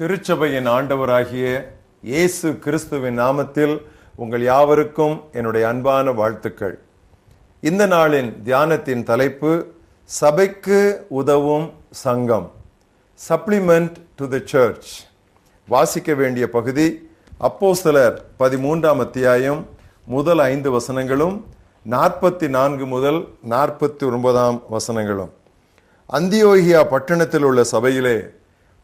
திருச்சபையின் ஆண்டவராகிய இயேசு கிறிஸ்துவின் நாமத்தில் உங்கள் யாவருக்கும் என்னுடைய அன்பான வாழ்த்துக்கள். இந்த நாளின் தியானத்தின் தலைப்பு சபைக்கு உதவும் சங்கம் சப்ளிமெண்ட் டு த சர்ச் வாசிக்க வேண்டிய பகுதி அப்போ சிலர் பதிமூன்றாம் அத்தியாயம் முதல் ஐந்து வசனங்களும் நாற்பத்தி நான்கு முதல் நாற்பத்தி ஒன்பதாம் வசனங்களும். அந்தியோகியா பட்டணத்தில் உள்ள சபையிலே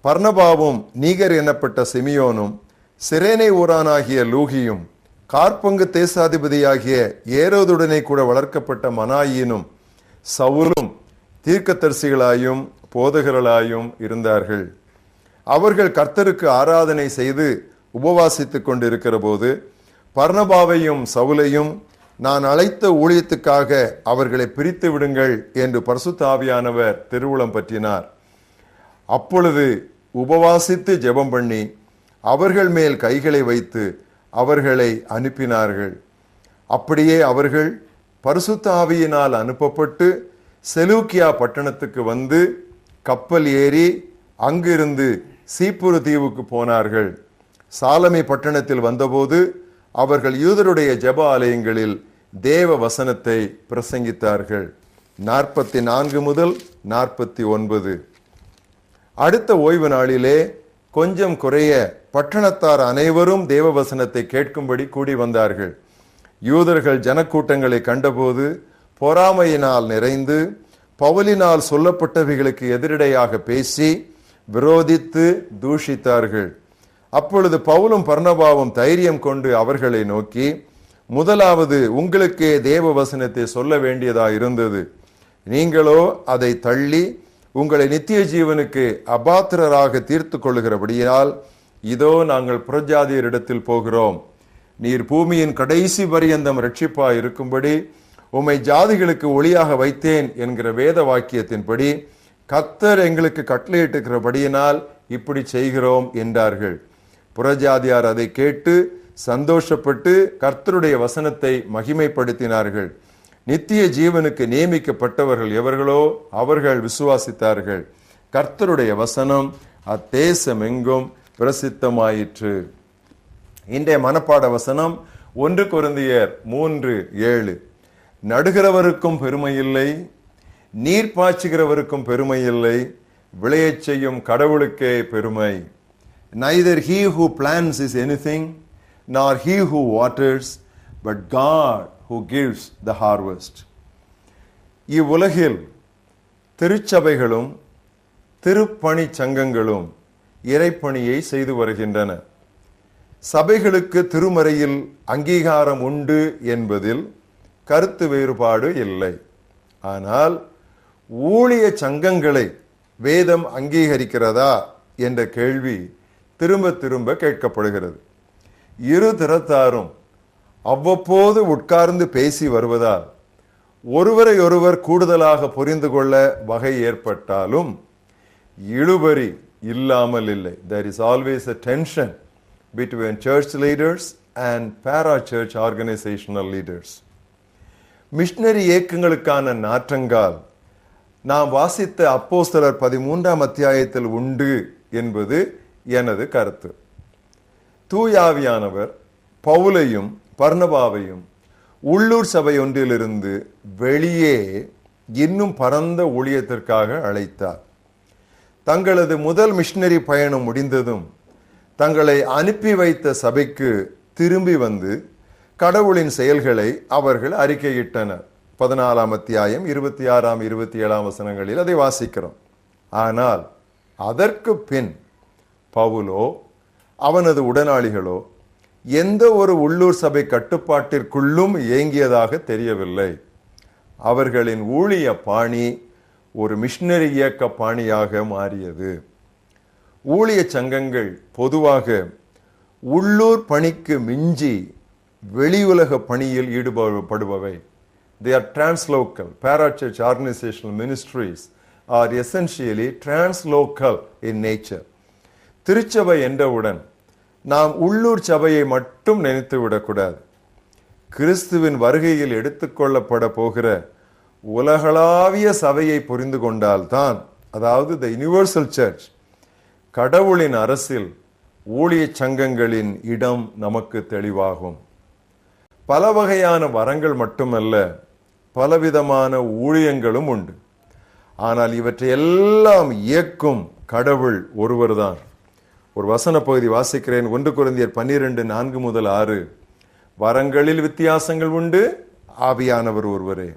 பர்ணபாவும் நீகர் எனப்பட்ட சிமியோனும் சிரேனை ஊரானாகிய லூகியும் கார்பங்கு தேசாதிபதியாகிய ஏரோதுடனே கூட வளர்க்கப்பட்ட மனாயினும் சவுலும் தீர்க்கதரிசிகளாயும் போதகர்களாயும் இருந்தார்கள். அவர்கள் கர்த்தருக்கு ஆராதனை செய்து உபவாசித்து கொண்டிருக்கிற போது பர்ணபாவையும் சவுலையும் நான் அழைத்த ஊழியத்துக்காக அவர்களை பிரித்து விடுங்கள் என்று பரிசுத்தாவியானவர் திருவுளம் பற்றினார். அப்பொழுது உபவாசித்து ஜெபம் பண்ணி அவர்கள் மேல் கைகளை வைத்து அவர்களை அனுப்பினார்கள். அப்படியே அவர்கள் பரிசுத்த ஆவியினால் அனுப்பப்பட்டு செலூக்கியா பட்டணத்துக்கு வந்து கப்பல் ஏறி அங்கிருந்து சீப்புரு தீவுக்கு போனார்கள். சாலமி பட்டணத்தில் வந்தபோது அவர்கள் யூதருடைய ஜெப ஆலயங்களில் தேவ வசனத்தை பிரசங்கித்தார்கள். நாற்பத்தி நான்கு முதல் நாற்பத்தி ஒன்பது. அடுத்த ஓய்வு நாளிலே கொஞ்சம் குறைய பட்டணத்தார் அனைவரும் தேவவசனத்தை கேட்கும்படி கூடி வந்தார்கள். யூதர்கள் ஜனக்கூட்டங்களை கண்டபோது பொறாமையினால் நிறைந்து பவுலினால் சொல்லப்பட்டவைகளுக்கு எதிரடையாக பேசி விரோதித்து தூஷித்தார்கள். அப்பொழுது பவுலும் பர்ணபாவும் தைரியம் கொண்டு அவர்களை நோக்கி முதலாவது உங்களுக்கே தேவ வசனத்தை சொல்ல வேண்டியதா இருந்தது நீங்களோ அதை தள்ளி உங்களை நித்திய ஜீவனுக்கு அபாத்திரராக தீர்த்து கொள்ளுகிறபடியால் இதோ நாங்கள் புறஜாதியரிடத்தில் போகிறோம். நீர் பூமியின் கடைசி பரியந்தம் ரட்சிப்பா இருக்கும்படி உம்மை ஜாதிகளுக்கு ஒளியாக வைத்தேன் என்கிற வேத வாக்கியத்தின்படி கத்தர் எங்களுக்கு கட்டளையிட்டிருக்கிறபடியினால் இப்படி செய்கிறோம் என்றார்கள். புறஜாதியார் அதை கேட்டு சந்தோஷப்பட்டு கர்த்தருடைய வசனத்தை மகிமைப்படுத்தினார்கள். நித்திய ஜீவனுக்கு நியமிக்கப்பட்டவர்கள் எவர்களோ அவர்கள் விசுவாசித்தார்கள். கர்த்தருடைய வசனம் அத்தேசம் எங்கும் பிரசித்தமாயிற்று. இன்றைய மனப்பாட வசனம் ஒன்று குருந்தியர் மூன்று ஏழு. நடுகிறவருக்கும் பெருமை இல்லை நீர் பாய்ச்சுகிறவருக்கும் பெருமை இல்லை விளையச் செய்யும் கடவுளுக்கே பெருமை. Neither he who plans is anything nor he who waters but God who gives the harvest இவ்வுலகில் திருச்சபைகளும் திருப்பணி சங்கங்களும் இறைப்பணியை செய்து வருகின்றன. சபைகளுக்கு திருமறையில் அங்கீகாரம் உண்டு என்பதில் கருத்து வேறுபாடு இல்லை. ஆனால் ஊழிய சங்கங்களை வேதம் அங்கீகரிக்கிறதா என்ற கேள்வி திரும்ப திரும்ப கேட்கப்படுகிறது. இரு திறத்தாரும் அவ்வப்போது உட்கார்ந்து பேசி வருவதால் ஒருவரை ஒருவர் கூடுதலாக புரிந்து கொள்ள வகை ஏற்பட்டாலும் இழுபறி இல்லாமல் இல்லை. There is always a tension between church leaders and para church organisational leaders missionary இயக்கங்களுக்கான நாற்றங்கால் நாம் வாசித்த அப்போஸ்தலர் பதிமூன்றாம் அத்தியாயத்தில் உண்டு என்பது எனது கருத்து. தூயாவியானவர் பவுலையும் பர்ணபாவையும் உள்ளூர் சபை ஒன்றிலிருந்து வெளியே இன்னும் பரந்த ஊழியத்திற்காக அழைத்தார். தங்களது முதல் மிஷினரி பயணம் முடிந்ததும் தங்களை அனுப்பி வைத்த சபைக்கு திரும்பி வந்து கடவுளின் செயல்களை அவர்கள் அறிக்கையிட்டனர். பதினாலாம் அத்தியாயம் இருபத்தி ஆறாம் இருபத்தி ஏழாம் வசனங்களில் அதை வாசிக்கிறோம். ஆனால் அதற்கு பின் பவுலோ அவனது உடனாளிகளோ எந்த ஒரு உள்ளூர் சபை கட்டுப்பாட்டிற்குள்ளும் இயங்கியதாக தெரியவில்லை. அவர்களின் ஊழிய பாணி ஒரு மிஷினரி இயக்க பாணியாக மாறியது. ஊழிய சங்கங்கள் பொதுவாக உள்ளூர் பணிக்கு மிஞ்சி வெளியுலக பணியில் ஈடுபடுபவை they are translocal parachurch organisational ministries are essentially translocal in nature திருச்சபை என்றவுடன் நாம் உள்ளூர் சபையை மட்டும் நினைத்து விடக்கூடாது. கிறிஸ்துவின் வருகையில் எடுத்துக்கொள்ளப்பட போகிற உலகளாவிய சபையை புரிந்து கொண்டால்தான் அதாவது த யுனிவர்சல் சர்ச் கடவுளின் அரசில் ஊழிய சங்கங்களின் இடம் நமக்கு தெளிவாகும். பல வகையான வரங்கள் மட்டுமல்ல பலவிதமான ஊழியங்களும் உண்டு. ஆனால் இவற்றை எல்லாம் இயக்கும் கடவுள் ஒருவர்தான். ஒரு வசன பகுதி வாசிக்கிறேன். ஒன்று குழந்தையர் பன்னிரெண்டு நான்கு முதல் ஆறு. வரங்களில் வித்தியாசங்கள் உண்டு ஆவியானவர் ஒருவரே.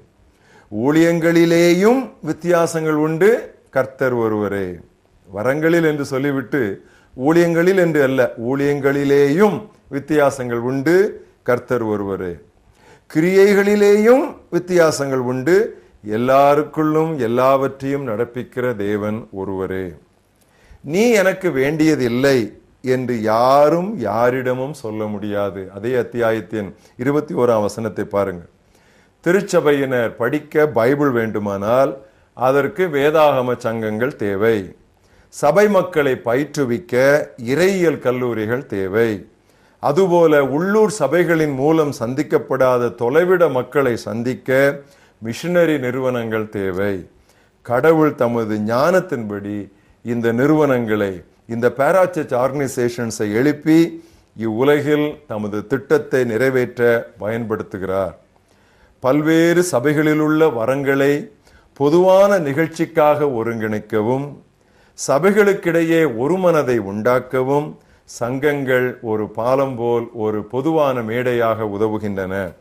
ஊழியங்களிலேயும் வித்தியாசங்கள் உண்டு கர்த்தர் ஒருவரே. வரங்களில் என்று சொல்லிவிட்டு ஊழியங்களில் என்று அல்ல ஊழியங்களிலேயும் வித்தியாசங்கள் உண்டு கர்த்தர் ஒருவரே. கிரியைகளிலேயும் வித்தியாசங்கள் உண்டு எல்லாருக்குள்ளும் எல்லாவற்றையும் நடப்பிக்கிற தேவன் ஒருவரே. நீ எனக்கு வேண்டியதில்லை என்று யாரும் யாரிடமும் சொல்ல முடியாது. அதே அத்தியாயத்தின் இருபத்தி ஓராம் வசனத்தை பாருங்கள் திருச்சபையினர் படிக்க பைபிள் வேண்டுமானால் அதற்கு வேதாகம சங்கங்கள் தேவை. சபை மக்களை பயிற்றுவிக்க இறையியல் கல்லூரிகள் தேவை. அதுபோல உள்ளூர் சபைகளின் மூலம் சந்திக்கப்படாத தொலைவிட மக்களை சந்திக்க மிஷினரி நிறுவனங்கள் தேவை. கடவுள் தமது ஞானத்தின்படி இந்த நிறுவனங்களை இந்த பேராசர்ச் ஆர்கனைசேஷன்ஸை எழுப்பி இவ்வுலகில் தமது திட்டத்தை நிறைவேற்ற பயன்படுத்துகிறார். பல்வேறு சபைகளில் உள்ள வரங்களை பொதுவான நிகழ்ச்சிக்காக ஒருங்கிணைக்கவும் சபைகளுக்கிடையே ஒரு மனதை உண்டாக்கவும் சங்கங்கள் ஒரு பாலம் போல் ஒரு பொதுவான மேடையாக உதவுகின்றன.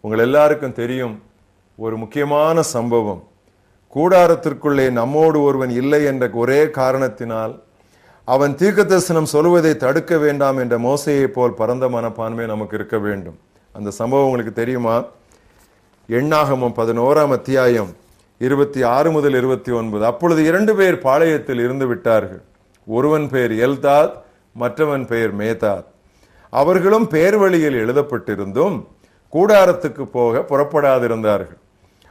உங்கள் எல்லாருக்கும் தெரியும் ஒரு முக்கியமான சம்பவம். கூடாரத்திற்குள்ளே நம்மோடு ஒருவன் இல்லை என்ற ஒரே காரணத்தினால் அவன் தீர்க்க தரிசனம் சொல்வதை தடுக்க வேண்டாம் என்ற மோசையை போல் பரந்த மனப்பான்மை நமக்கு இருக்க வேண்டும். அந்த சம்பவம் உங்களுக்கு தெரியுமா? எண்ணாகமம் பதினோராம் அத்தியாயம் இருபத்தி ஆறு முதல் இருபத்தி ஒன்பது. அப்பொழுது இரண்டு பேர் பாளையத்தில் இருந்து விட்டார்கள். ஒருவன் பெயர் எல்தாத் மற்றவன் பெயர் மேதாத். அவர்களும் பேர் வழியில் எழுதப்பட்டிருந்தும் கூடாரத்துக்கு போக புறப்படாதிருந்தார்கள்.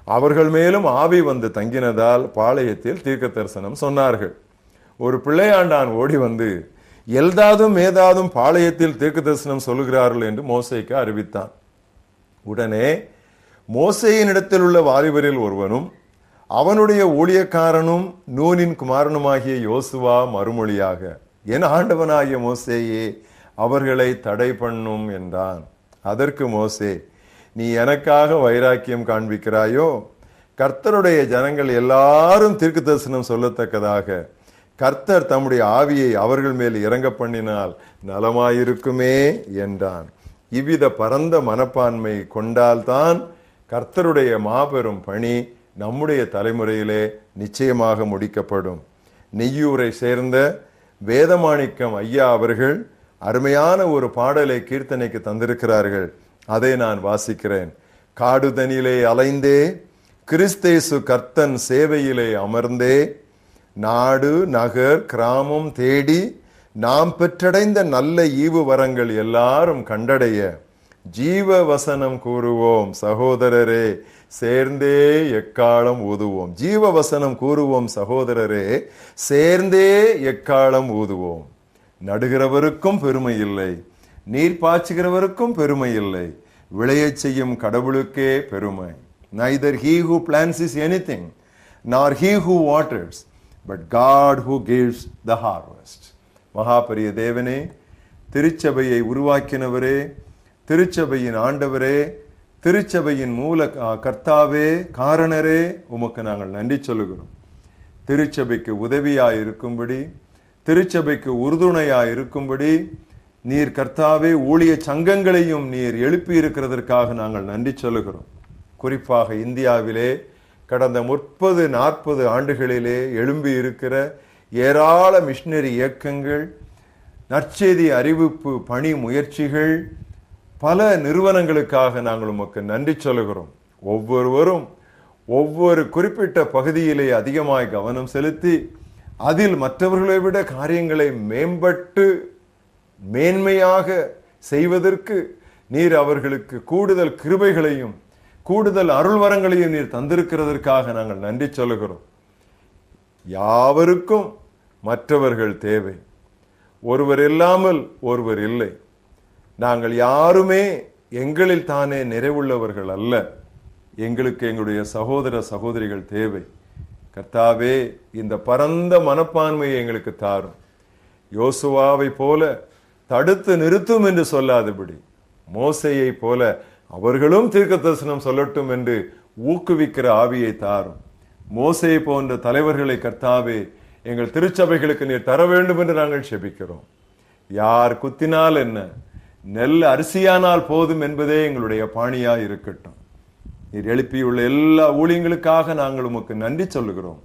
அவர்கள் மேலும் ஆவி வந்து தங்கினதால் பாளையத்தில் தீர்க்க தரிசனம் சொன்னார்கள். ஒரு பிள்ளையாண்டான் ஓடி வந்து எல்தாதும் ஏதாதும் பாளையத்தில் தீர்க்க தரிசனம் சொல்லுகிறார்கள் என்று மோசைக்கு அறிவித்தான். உடனே மோசையின் இடத்தில் உள்ள வாலிபரில் ஒருவனும் அவனுடைய ஊழியக்காரனும் நூனின் குமாரனுமாகிய யோசுவா மறுமொழியாக என் ஆண்டவனாகிய மோசேயே அவர்களை தடை பண்ணும் என்றான். அதற்கு மோசே நீ எனக்காக வைராக்கியம் காண்பிக்கிறாயோ? கர்த்தருடைய ஜனங்கள் எல்லாரும் தீர்க்கு தரிசனம் சொல்லத்தக்கதாக கர்த்தர் தம்முடைய ஆவியை அவர்கள் மேல் இறங்க பண்ணினால் நலமாயிருக்குமே என்றான். இவ்வித பரந்த மனப்பான்மை கொண்டால்தான் கர்த்தருடைய மாபெரும் பணி நம்முடைய தலைமுறையிலே நிச்சயமாக முடிக்கப்படும். நெய்யூரை சேர்ந்த வேதமாணிக்கம் ஐயா அவர்கள் அருமையான ஒரு பாடலை கீர்த்தனைக்கு தந்திருக்கிறார்கள். அதை நான் வாசிக்கிறேன். காடுதனிலே அலைந்தே கிறிஸ்தேசு கர்த்தன் சேவையிலே அமர்ந்தே நாடு நகர் கிராமம் தேடி நாம் பெற்றடைந்த நல்ல ஈவு வரங்கள் எல்லாரும் கண்டடைய. ஜீவ வசனம் கூறுவோம் சகோதரரே சேர்ந்தே எக்காலம் ஊதுவோம். ஜீவ வசனம் கூறுவோம் சகோதரரே சேர்ந்தே எக்காலம் ஊதுவோம். நடுகிறவருக்கும் பெருமை இல்லை. நீர் பாய்ச்சுகிறவருக்கும் பெருமை இல்லை. விளையச் செய்யும் கடவுளுக்கே பெருமை. Neither he who plans is anything nor he who waters but God who gives the harvest மகாபரிய தேவனே திருச்சபையை உருவாக்கினவரே திருச்சபையின் ஆண்டவரே திருச்சபையின் மூல கர்த்தாவே காரணரே உமக்கு நாங்கள் நன்றி சொல்லுகிறோம். திருச்சபைக்கு உதவியாக இருக்கும்படி திருச்சபைக்கு உறுதுணையாக இருக்கும்படி நீர் கர்த்தாவே ஊழிய சங்கங்களையும் நீர் எழுப்பி இருக்கிறதற்காக நாங்கள் நன்றி சொல்லுகிறோம். குறிப்பாக இந்தியாவிலே கடந்த முப்பது நாற்பது ஆண்டுகளிலே எழும்பி இருக்கிற ஏராள மிஷினரி இயக்கங்கள் நற்செய்தி அறிவிப்பு பணி முயற்சிகள் பல நிறுவனங்களுக்காக நாங்கள் உமக்கு நன்றி சொல்லுகிறோம். ஒவ்வொருவரும் ஒவ்வொரு குறிப்பிட்ட பகுதியிலே அதிகமாய் கவனம் செலுத்தி அதில் மற்றவர்களை விட காரியங்களை மேம்பட்டு மேன்மையாக செய்வதற்கு நீர் அவர்களுக்கு கூடுதல் கிருபைகளையும் கூடுதல் அருள்வரங்களையும் நீர் தந்திருக்கிறதற்காக நாங்கள் நன்றி சொல்லுகிறோம். யாவருக்கும் மற்றவர்கள் தேவை. ஒருவர் இல்லாமல் ஒருவர் இல்லை. நாங்கள் யாருமே எங்களில் தானே நிறைவுள்ளவர்கள் அல்ல. எங்களுக்கு எங்களுடைய சகோதர சகோதரிகள் தேவை. கர்த்தாவே இந்த பரந்த மனப்பான்மையை எங்களுக்கு தாரும். யோசுவாவை போல தடுத்து நிறுத்தும் என்று சொல்லாதபடி மோசையை போல அவர்களும் தீர்க்க தரிசனம் சொல்லட்டும் என்று ஊக்குவிக்கிற ஆவியை தாரும். மோசையை போன்ற தலைவர்களை கர்த்தாவே எங்கள் திருச்சபைகளுக்கு நீர் தர வேண்டும் என்று நாங்கள் செபிக்கிறோம். யார் குத்தினால் என்ன? நெல் அரிசியானால் போதும் என்பதே எங்களுடைய பாணியா இருக்கட்டும். நீர் எழுப்பியுள்ள எல்லா ஊழியங்களுக்காக நாங்கள் உமக்கு நன்றி சொல்லுகிறோம்.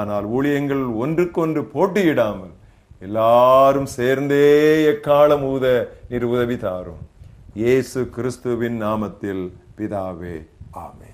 ஆனால் ஊழியங்கள் ஒன்றுக்கொன்று போட்டியிடாமல் எல்லாரும் சேர்ந்தே எக்காலம் ஊத நீர் உதவி தாரும். இயேசு கிறிஸ்துவின் நாமத்தில் பிதாவே ஆமே